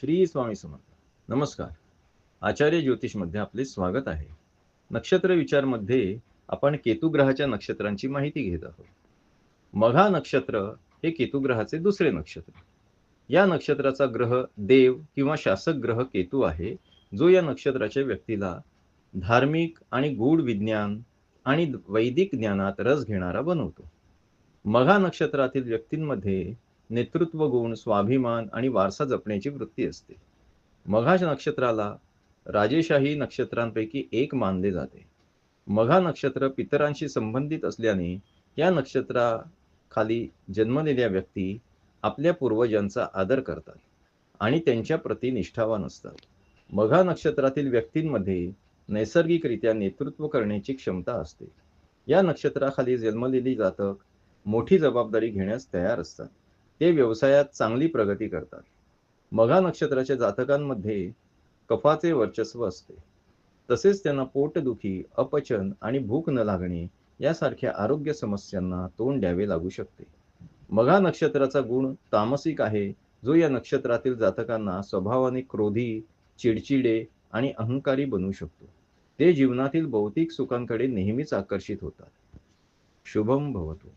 श्री स्वामी समर्थ. नमस्कार. आचार्य ज्योतिषमध्ये आपले स्वागत आहे. नक्षत्र विचारमध्ये आपण केतुग्रहाच्या नक्षत्रांची माहिती घेत आहोत. मघा नक्षत्र हे केतुग्रहाचे दुसरे नक्षत्र. या नक्षत्राचा ग्रह देव किंवा शासक ग्रह केतू आहे जो या नक्षत्राच्या व्यक्तीला धार्मिक आणि गूढ विज्ञान आणि वैदिक ज्ञानात रस घेणारा बनवतो. मघा नक्षत्रातील व्यक्तींमध्ये नेतृत्व गुण स्वाभिमान आणि वारसा जपण्याची वृत्ती असते. मघाश नक्षत्राला राजेशाही नक्षत्रांपैकी एक मानले जाते. मघा नक्षत्र पितरांशी संबंधित असल्याने या नक्षत्राखाली जन्मलेल्या व्यक्ती आपल्या पूर्वजांचा आदर करतात आणि त्यांच्या प्रती निष्ठावान असतात. मघा नक्षत्रातील व्यक्तींमध्ये नैसर्गिकरित्या नेतृत्व करण्याची क्षमता असते. या नक्षत्राखाली जन्मलेली जातक मोठी जबाबदारी घेण्यास तयार असतात. ते व्यवसायात चांगली प्रगती करतात. मघा नक्षत्राच्या जातकांमध्ये कफाचे वर्चस्व असते. तसेच त्यांना पोटदुखी अपचन आणि भूक न लागणे यासारख्या आरोग्य समस्यांना तोंड द्यावे लागू शकते. मघा नक्षत्राचा गुण तामसिक आहे जो या नक्षत्रातील जातकांना स्वभावाने क्रोधी चिडचिडे आणि अहंकारी बनवू शकतो. ते जीवनातील भौतिक सुखांकडे नेहमीच आकर्षित होतात. शुभम भवतो.